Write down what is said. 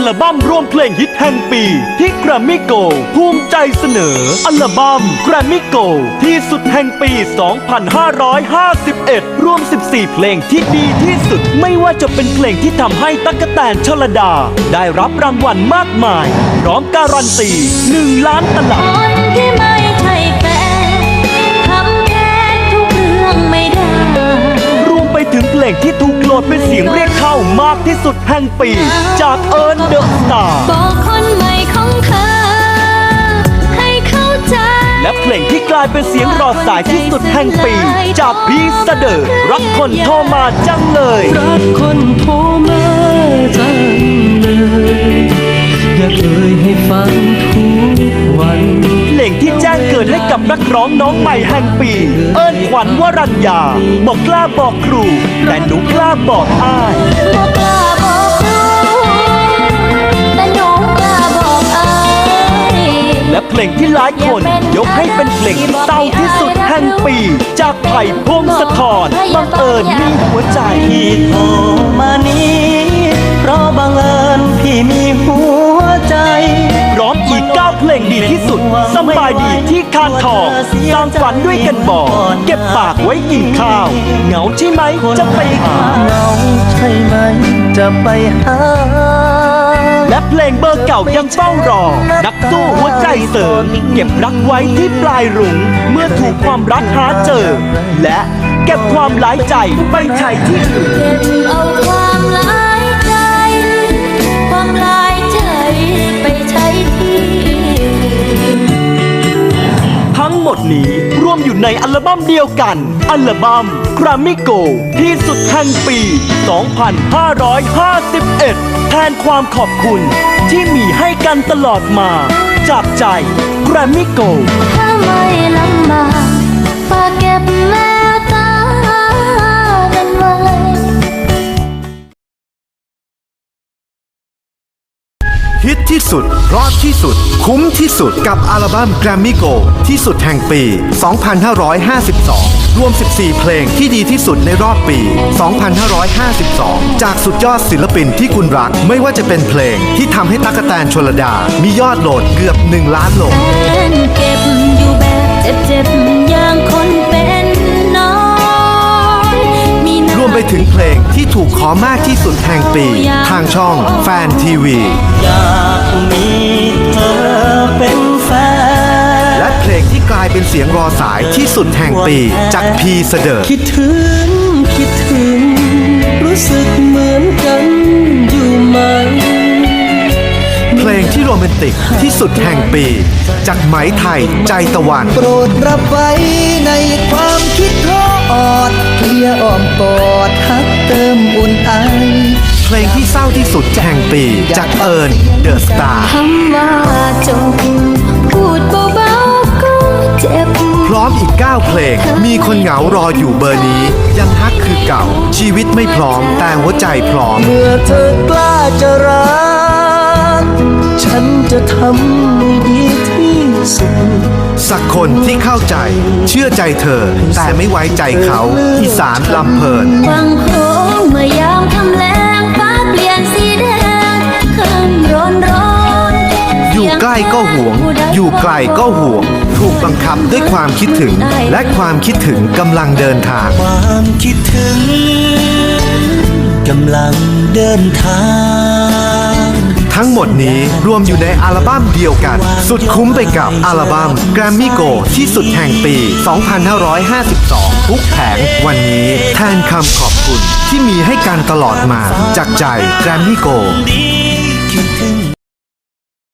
อัลบั้มรวมเพลงฮิตแห่งปี ที่แกรมมี่โกภูมิใจเสนอ อัลบั้มแกรมมี่โกที่สุดแห่งปี 2551 รวม 14 เพลงที่ดีที่สุด ไม่ว่าจะเป็นเพลงที่ทำให้ตั๊กแตนชลดา ได้รับรางวัลมากมาย พร้อมการันตี 1 ล้านตลับ คนที่ไม่ใช่แฟนทำแทนทุกเรื่องไม่ได้ รวมไปถึงเพลงที่ถูกโหลดเป็นเสียงเรียก เข้ามากที่สุดแห่งปี จากเอิร์นเดอะสตาร์บอกคนใหม่ของเธอ ให้เข้าใจ และเพลงที่กลายเป็นเสียงรอสายที่สุดแห่งปี จากพีเสเดอร์รักคนโทรมาจังเลย รักคนโทรมา นักร้องน้องใหม่แห่งปี เอิญขวัญวรัญญาบอกกล้าบอกครู แต่หนูกล้าบอกอ้ายบอกกล้าบอกครูแต่หนูกล้าบอกอายและเพลงที่หลายคนยกให้เป็นเพลงที่เศร้าที่สุดแห่งปี จากไผ่พงศธรบังเอิญมีหัวใจพี่โทรมานี้ บายดีที่คานทองสร้างฝันด้วยกันบอก เก็บปากไว้กินข้าว เหงาใช่ไหมจะไปหาเหงาใช่ไหมจะไปหา และเพลงเบอร์เก่ายังเฝ้ารอ นักสู้หัวใจเสริมเก็บรักไว้ที่ปลายรุ้งเมื่อถูกความรักหาเจอ และเก็บความหลายใจไปใช้ที่อื่น มดนี้รวมอยู่ในอัลบั้มเดียวกัน อัลบั้ม Grammy Go ที่สุดแห่งปี 2551 แทนความขอบคุณที่มีให้กันตลอดมา จากใจ Grammy Go ถ้าไม่ล ฮิตที่สุดเพราะที่สุด คุ้มที่สุดกับอัลบั้ม Grammy Go ที่สุดแห่งปี 2552 รวม 14 เพลงที่ดีที่สุดในรอบปี 2552 จากสุดยอดศิลปินที่คุณรัก ไม่ว่าจะเป็นเพลงที่ทำให้ตั๊กแตนชลดา มียอดโหลดเกือบ 1 ล้านโหลดแฟนเก็บอยู่แบบเจ็บๆอย่างค ถึงเพลงที่ถูกขอมากที่สุดแห่งปี ทางช่องแฟนทีวีอยากมีเธอเป็นแฟนและเพลงที่กลายเป็นเสียงรอสายที่สุดแห่งปี จากพีเสเดอร์คิดถึงคิดถึง รู้สึกเหมือนกันอยู่ไหมเพลงที่โรแมนติกที่สุดแห่งปี จากไหมไทยใจตะวัน โปรดรับไว้ในความ คิดทอดเคลียร์อ้อมกอดฮักเติมอุ่นไอเพลงที่เศร้าที่สุดแห่งปีจากเอิญเดอะสตาร์คำว่าจบพูดเบาๆก็เจ็บ พร้อมอีก 9 เพลง มีคนเหงารออยู่เบอร์นี้ ยังฮักคือเก่า ชีวิตไม่พร้อม แต่หัวใจพร้อม เมื่อเธอกล้าจะรัก ฉันจะทำให้ดีที่ สุดสักคนที่เข้าใจ เชื่อใจเธอ แต่ไม่ไว้ใจเขาอีสานลำเพลินวังโค้งเมื่อยามทำแรงฟ้าเปลี่ยนสีแดงคืนร้อนร้อนอยู่ใกล้ก็ห่วง อยู่ไกลก็ห่วง ถูกบังคับด้วยความคิดถึง และความคิดถึงกำลังเดินทาง ความคิดถึงกำลังเดินทาง ทั้งหมดนี้รวมอยู่ในอัลบั้มเดียวกัน สุดคุ้มไปกับอัลบั้มแกรมมี่โกที่สุดแห่งปี 2552 ทุกแผงวันนี้แทนคำขอบคุณที่มีให้กันตลอดมาจากใจแกรมมี่โก